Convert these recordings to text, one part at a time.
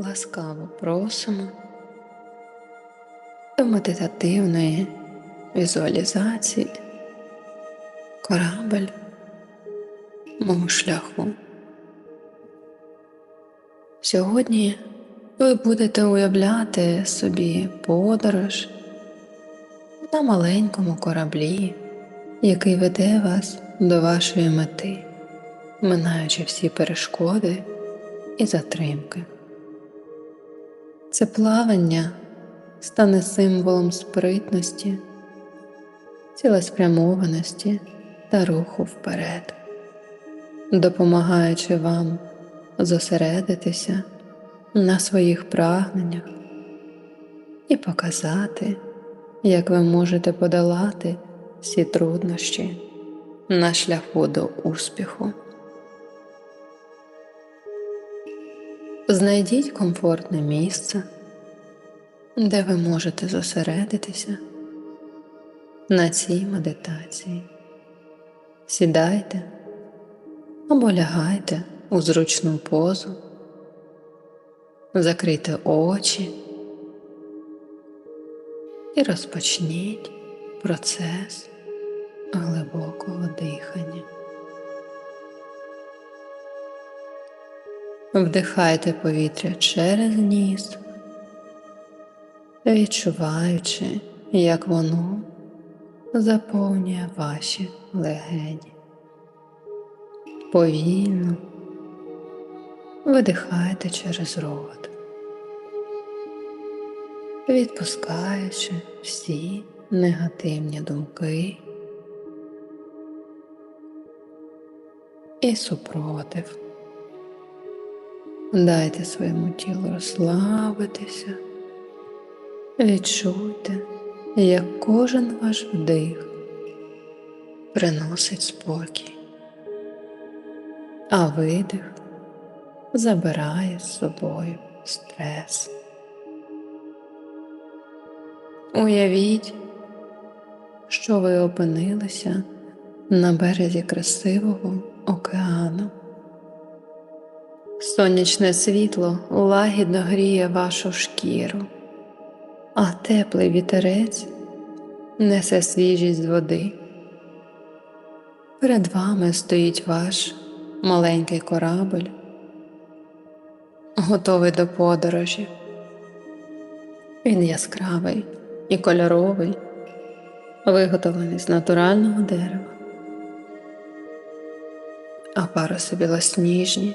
ласкаво просимо до медитативної візуалізації корабель мого шляху. Сьогодні ви будете уявляти собі подорож на маленькому кораблі, який веде вас до вашої мети, минаючи всі перешкоди і затримки. Це плавання стане символом спритності, цілеспрямованості та руху вперед, допомагаючи вам зосередитися на своїх прагненнях і показати, як ви можете подолати всі труднощі на шляху до успіху. Знайдіть комфортне місце, де ви можете зосередитися на цій медитації. Сідайте або лягайте у зручну позу, закрийте очі і розпочніть процес глибокого дихання. Вдихайте повітря через ніс, відчуваючи, як воно заповнює ваші легені. Повільно видихайте через рот, відпускаючи всі негативні думки і супротив. Дайте своєму тілу розслабитися, відчуйте, як кожен ваш вдих приносить спокій, а видих забирає з собою стрес. Уявіть, що ви опинилися на березі красивого океану. Сонячне світло лагідно гріє вашу шкіру, а теплий вітерець несе свіжість з води. Перед вами стоїть ваш маленький корабль, готовий до подорожі. Він яскравий і кольоровий, виготовлений з натурального дерева, а паруси білосніжні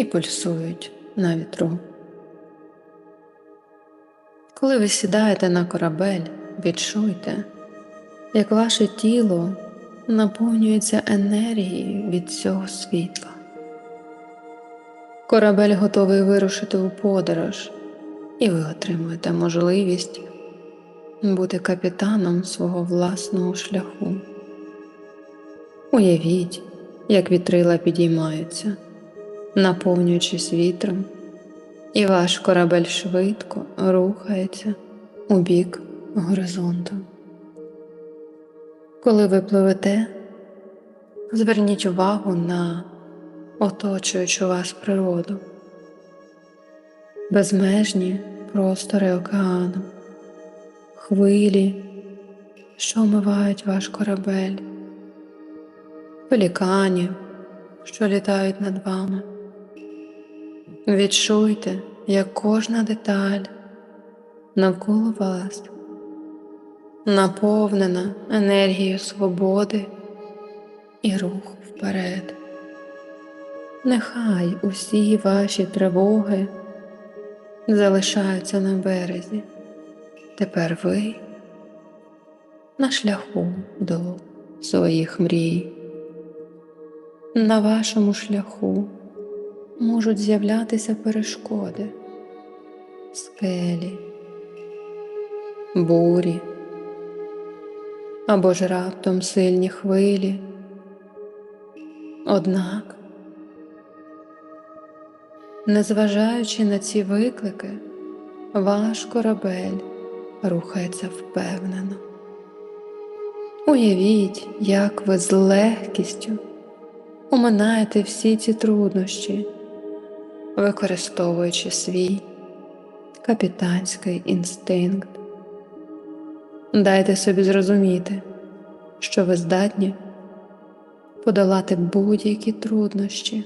і пульсують на вітру. Коли ви сідаєте на корабель, відчуйте, як ваше тіло наповнюється енергією від цього світла. Корабель готовий вирушити у подорож, і ви отримуєте можливість бути капітаном свого власного шляху. Уявіть, як вітрила підіймаються наповнюючись вітром, і ваш корабель швидко рухається у бік горизонту. Коли ви пливете, зверніть увагу на оточуючу вас природу, безмежні простори океану, хвилі, що омивають ваш корабель, пеліканів, що літають над вами. Відчуйте, як кожна деталь навколо вас наповнена енергією свободи і руху вперед. Нехай усі ваші тривоги залишаються на березі. Тепер ви на шляху до своїх мрій. На вашому шляху можуть з'являтися перешкоди, скелі, бурі або ж раптом сильні хвилі. Однак, незважаючи на ці виклики, ваш корабель рухається впевнено. Уявіть, як ви з легкістю оминаєте всі ці труднощі використовуючи свій капітанський інстинкт. Дайте собі зрозуміти, що ви здатні подолати будь-які труднощі.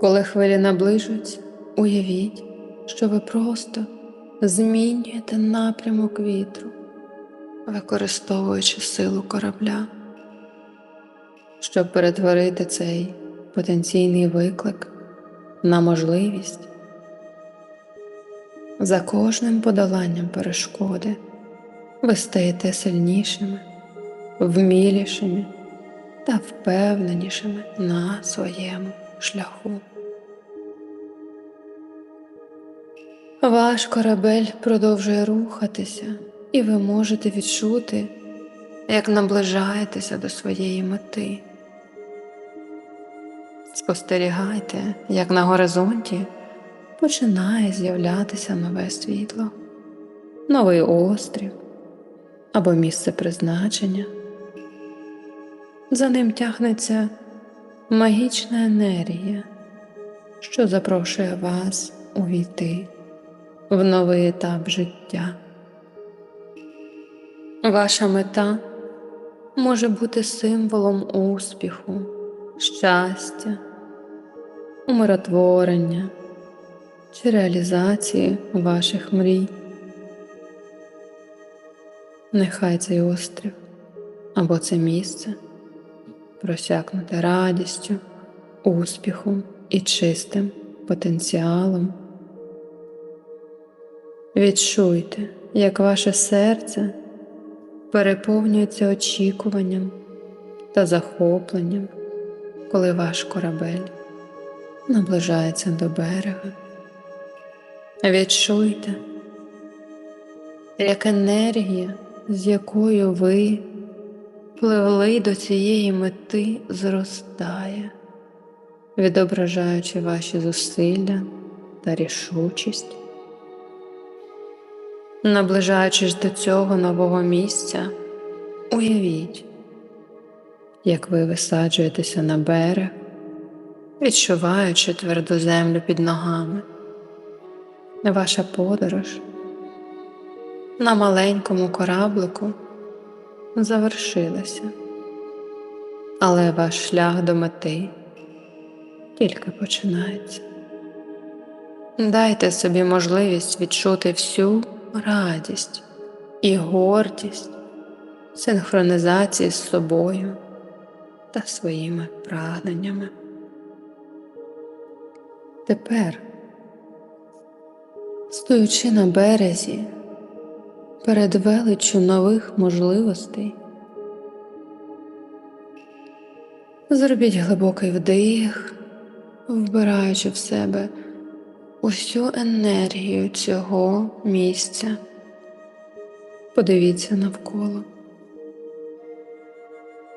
Коли хвилі наближуються, уявіть, що ви просто змінюєте напрямок вітру, використовуючи силу корабля, щоб перетворити цей потенційний виклик на можливість. За кожним подоланням перешкоди ви стаєте сильнішими, вмілішими та впевненішими на своєму шляху. Ваш корабель продовжує рухатися, і ви можете відчути, як наближаєтеся до своєї мети. Спостерігайте, як на горизонті починає з'являтися нове світло, новий острів або місце призначення. За ним тягнеться магічна енергія, що запрошує вас увійти в новий етап життя. Ваша мета може бути символом успіху, щастя, умиротворення чи реалізації ваших мрій. Нехай цей острів або це місце просякнуте радістю, успіхом і чистим потенціалом. Відчуйте, як ваше серце переповнюється очікуванням та захопленням, коли ваш корабель наближається до берега. Відчуйте, як енергія, з якою ви пливли до цієї мети, зростає, відображаючи ваші зусилля та рішучість. Наближаючись до цього нового місця, уявіть, як ви висаджуєтеся на берег, відчуваючи тверду землю під ногами. Ваша подорож на маленькому кораблику завершилася, але ваш шлях до мети тільки починається. Дайте собі можливість відчути всю радість і гордість синхронізації з собою та своїми прагненнями. Тепер, стоючи на березі перед величчю нових можливостей, зробіть глибокий вдих, вбираючи в себе усю енергію цього місця. Подивіться навколо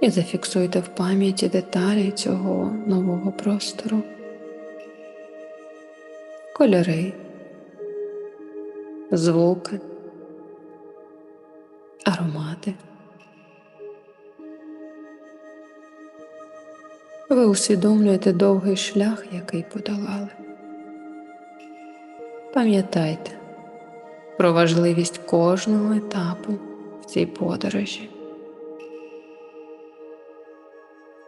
і зафіксуйте в пам'яті деталі цього нового простору, кольори, звуки, аромати. Ви усвідомлюєте довгий шлях, який подолали. Пам'ятайте про важливість кожного етапу в цій подорожі,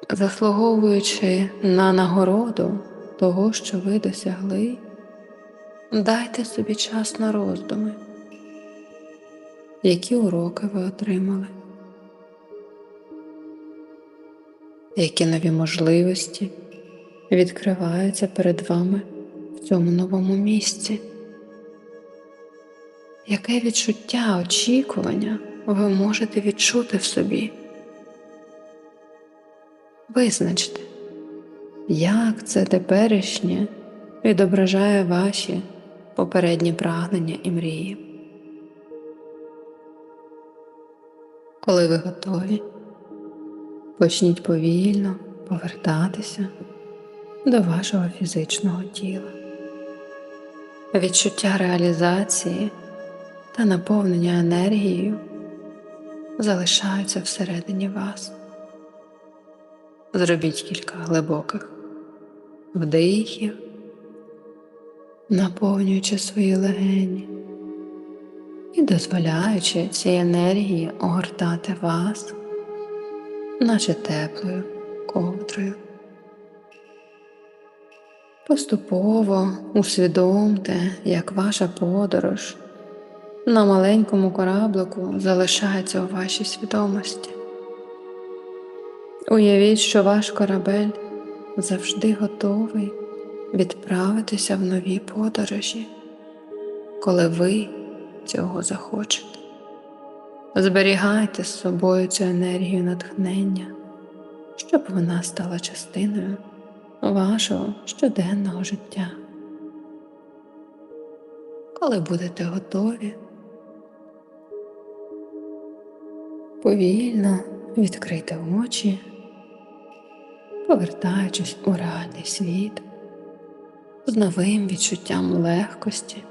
заслуговуючи на нагороду того, що ви досягли, дайте собі час на роздуми, які уроки ви отримали, які нові можливості відкриваються перед вами в цьому новому місці. Яке відчуття очікування ви можете відчути в собі? Визначте, як це теперішнє відображає ваші попередні прагнення і мрії. Коли ви готові, почніть повільно повертатися до вашого фізичного тіла. Відчуття реалізації та наповнення енергією залишаються всередині вас. Зробіть кілька глибоких вдихів, наповнюючи свої легені і дозволяючи цій енергії огортати вас, наче теплою ковдрою. Поступово усвідомте, як ваша подорож на маленькому кораблику залишається у вашій свідомості. Уявіть, що ваш корабель завжди готовий відправитися в нові подорожі, коли ви цього захочете. Зберігайте з собою цю енергію натхнення, щоб вона стала частиною вашого щоденного життя. Коли будете готові, повільно відкрийте очі, повертаючись у реальний світ з новим відчуттям легкості,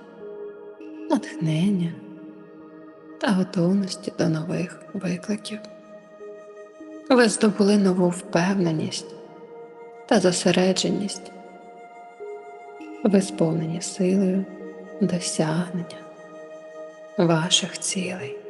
натхнення та готовності до нових викликів. Ви здобули нову впевненість та зосередженість, ви сповнені силою досягнення ваших цілей.